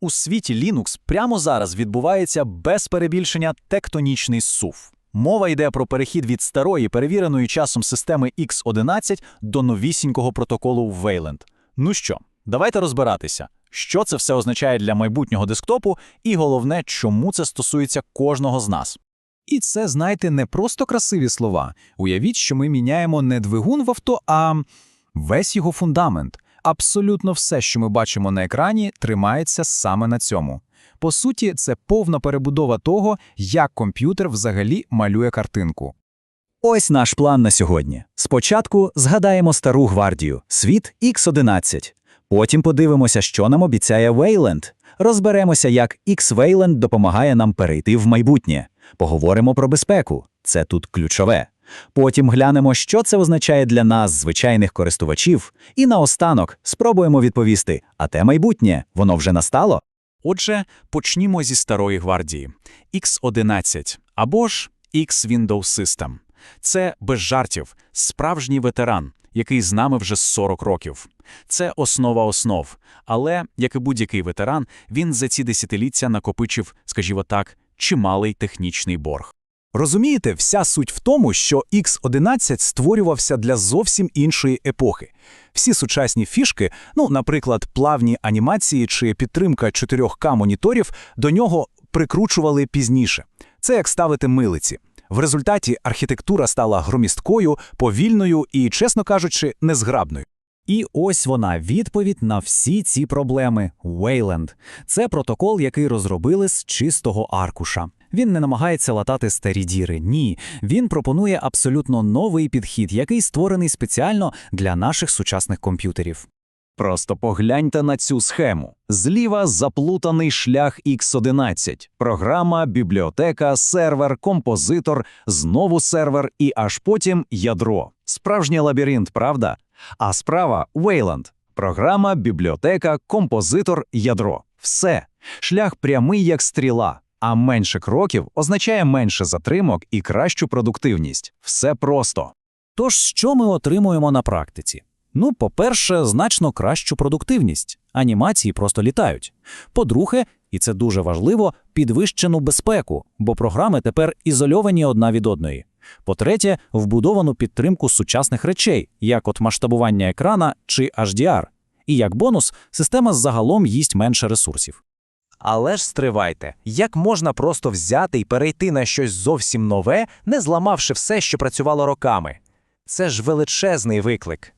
У світі Linux прямо зараз відбувається без перебільшення тектонічний сув. Мова йде про перехід від старої, перевіреної часом системи X11 до новісінького протоколу Wayland. Ну що, давайте розбиратися, що це все означає для майбутнього десктопу, і головне, чому це стосується кожного з нас. І це, знаєте, не просто красиві слова. Уявіть, що ми міняємо не двигун в авто, а весь його фундамент. Абсолютно все, що ми бачимо на екрані, тримається саме на цьому. По суті, це повна перебудова того, як комп'ютер взагалі малює картинку. Ось наш план на сьогодні. Спочатку згадаємо стару гвардію – світ X11. Потім подивимося, що нам обіцяє Wayland. Розберемося, як X-Wayland допомагає нам перейти в майбутнє. Поговоримо про безпеку. Це тут ключове. Потім глянемо, що це означає для нас, звичайних користувачів. І наостанок спробуємо відповісти, а те майбутнє, воно вже настало? Отже, почнімо зі старої гвардії X11 або ж X Windows System. Це без жартів, справжній ветеран, який з нами вже 40 років. Це основа основ, але, як і будь-який ветеран, він за ці десятиліття накопичив, скажімо так, чималий технічний борг. Розумієте, вся суть в тому, що X11 створювався для зовсім іншої епохи. Всі сучасні фішки, ну, наприклад, плавні анімації чи підтримка 4К моніторів, до нього прикручували пізніше. Це як ставити милиці. В результаті архітектура стала громісткою, повільною і, чесно кажучи, незграбною. І ось вона відповідь на всі ці проблеми. Wayland. Це протокол, який розробили з чистого аркуша. Він не намагається латати старі діри. Ні, він пропонує абсолютно новий підхід, який створений спеціально для наших сучасних комп'ютерів. Просто погляньте на цю схему. Зліва заплутаний шлях X11. Програма, бібліотека, сервер, композитор, знову сервер і аж потім ядро. Справжній лабіринт, правда? А справа Wayland. Програма, бібліотека, композитор, ядро. Все. Шлях прямий як стріла. А менше кроків означає менше затримок і кращу продуктивність. Все просто. Тож, що ми отримуємо на практиці? Ну, по-перше, значно кращу продуктивність. Анімації просто літають. По-друге, і це дуже важливо, підвищену безпеку, бо програми тепер ізольовані одна від одної. По-третє, вбудовану підтримку сучасних речей, як от масштабування екрана чи HDR. І як бонус, система загалом їсть менше ресурсів. Але ж стривайте, як можна просто взяти і перейти на щось зовсім нове, не зламавши все, що працювало роками? Це ж величезний виклик.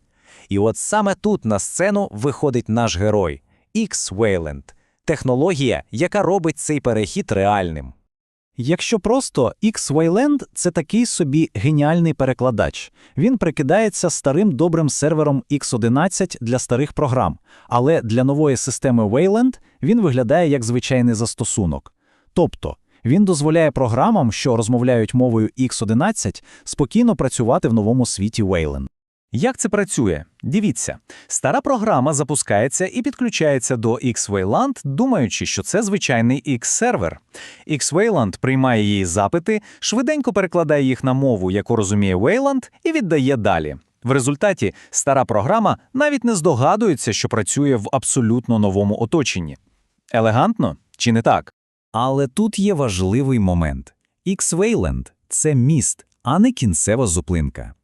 І от саме тут на сцену виходить наш герой X-Wayland – технологія, яка робить цей перехід реальним. Якщо просто, X-Wayland – це такий собі геніальний перекладач. Він прикидається старим добрим сервером X11 для старих програм, але для нової системи Wayland він виглядає як звичайний застосунок. Тобто, він дозволяє програмам, що розмовляють мовою X11, спокійно працювати в новому світі Wayland. Як це працює? Дивіться, стара програма запускається і підключається до X-Wayland, думаючи, що це звичайний X-сервер. X-Wayland приймає її запити, швиденько перекладає їх на мову, яку розуміє Wayland, і віддає далі. В результаті стара програма навіть не здогадується, що працює в абсолютно новому оточенні. Елегантно чи не так? Але тут є важливий момент. X-Wayland – це міст, а не кінцева зупинка.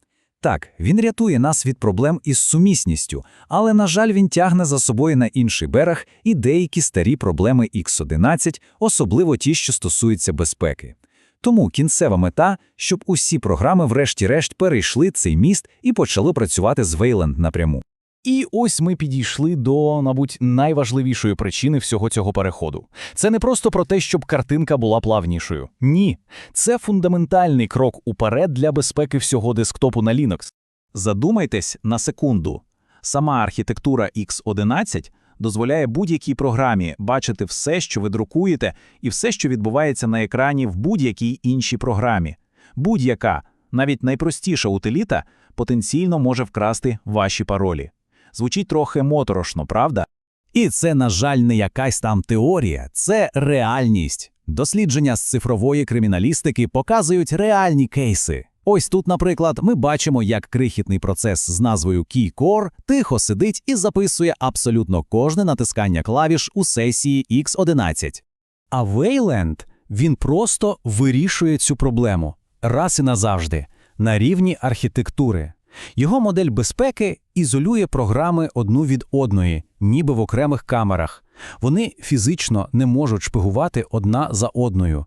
Так, він рятує нас від проблем із сумісністю, але, на жаль, він тягне за собою на інший берег і деякі старі проблеми X11, особливо ті, що стосуються безпеки. Тому кінцева мета, щоб усі програми врешті-решт перейшли цей міст і почали працювати з Вейленд напряму. І ось ми підійшли до, мабуть, найважливішої причини всього цього переходу. Це не просто про те, щоб картинка була плавнішою. Ні, це фундаментальний крок уперед для безпеки всього десктопу на Linux. Задумайтесь на секунду. Сама архітектура X11 дозволяє будь-якій програмі бачити все, що ви друкуєте, і все, що відбувається на екрані в будь-якій іншій програмі. Будь-яка, навіть найпростіша утиліта, потенційно може вкрасти ваші паролі. Звучить трохи моторошно, правда? І це, на жаль, не якась там теорія, це реальність. Дослідження з цифрової криміналістики показують реальні кейси. Ось тут, наприклад, ми бачимо, як крихітний процес з назвою KeyCore тихо сидить і записує абсолютно кожне натискання клавіш у сесії X11. А Wayland, він просто вирішує цю проблему раз і назавжди на рівні архітектури. Його модель безпеки ізолює програми одну від одної, ніби в окремих камерах. Вони фізично не можуть шпигувати одна за одною.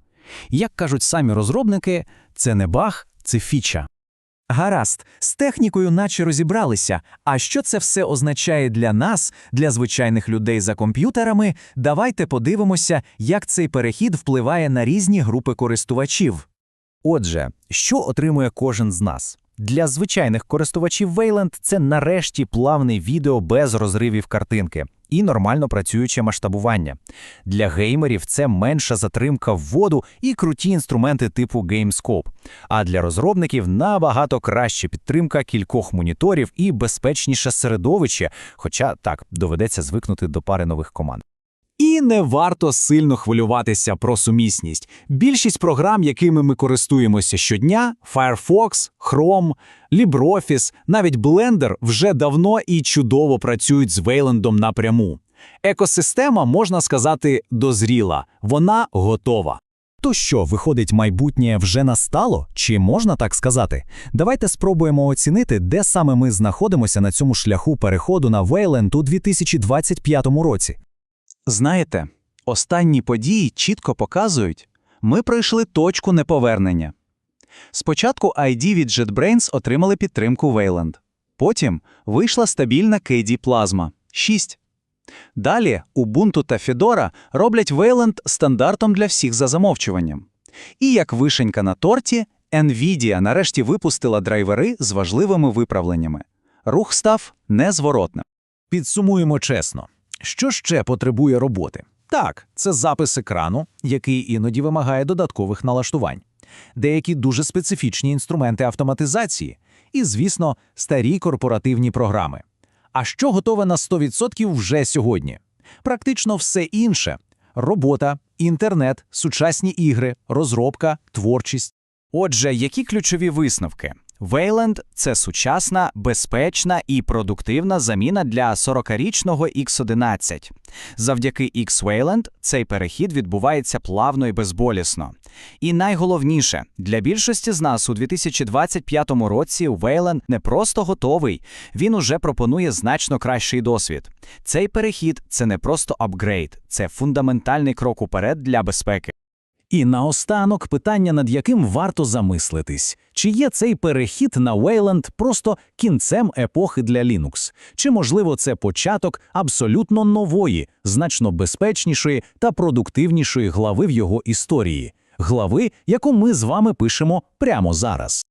Як кажуть самі розробники, це не баг, це фіча. Гаразд, з технікою наче розібралися. А що це все означає для нас, для звичайних людей за комп'ютерами? Давайте подивимося, як цей перехід впливає на різні групи користувачів. Отже, що отримує кожен з нас? Для звичайних користувачів Wayland це нарешті плавний відео без розривів картинки і нормально працююче масштабування. Для геймерів це менша затримка вводу і круті інструменти типу GameScope. А для розробників набагато краща підтримка кількох моніторів і безпечніше середовище, хоча так доведеться звикнути до пари нових команд. Не варто сильно хвилюватися про сумісність. Більшість програм, якими ми користуємося щодня Firefox, Chrome, LibreOffice, навіть Blender вже давно і чудово працюють з Wayland напряму. Екосистема, можна сказати, дозріла, вона готова. То що, виходить, майбутнє вже настало? Чи можна так сказати? Давайте спробуємо оцінити, де саме ми знаходимося на цьому шляху переходу на Wayland у 2025 році. Знаєте, останні події чітко показують, ми пройшли точку неповернення. Спочатку ID від JetBrains отримали підтримку Wayland. Потім вийшла стабільна KD Plasma 6. Далі Ubuntu та Fedora роблять Wayland стандартом для всіх за замовчуванням. І як вишенька на торті, NVIDIA нарешті випустила драйвери з важливими виправленнями. Рух став незворотним. Підсумуємо чесно. Що ще потребує роботи? Так, це запис екрану, який іноді вимагає додаткових налаштувань, деякі дуже специфічні інструменти автоматизації і, звісно, старі корпоративні програми. А що готове на 100% вже сьогодні? Практично все інше: робота, інтернет, сучасні ігри, розробка, творчість. Отже, які ключові висновки? Wayland – це сучасна, безпечна і продуктивна заміна для 40-річного X11. Завдяки X-Wayland цей перехід відбувається плавно і безболісно. І найголовніше, для більшості з нас у 2025 році Wayland не просто готовий, він уже пропонує значно кращий досвід. Цей перехід – це не просто апгрейд, це фундаментальний крок уперед для безпеки. І наостанок питання, над яким варто замислитись. Чи є цей перехід на Wayland просто кінцем епохи для Linux? Чи, можливо, це початок абсолютно нової, значно безпечнішої та продуктивнішої глави в його історії? Глави, яку ми з вами пишемо прямо зараз.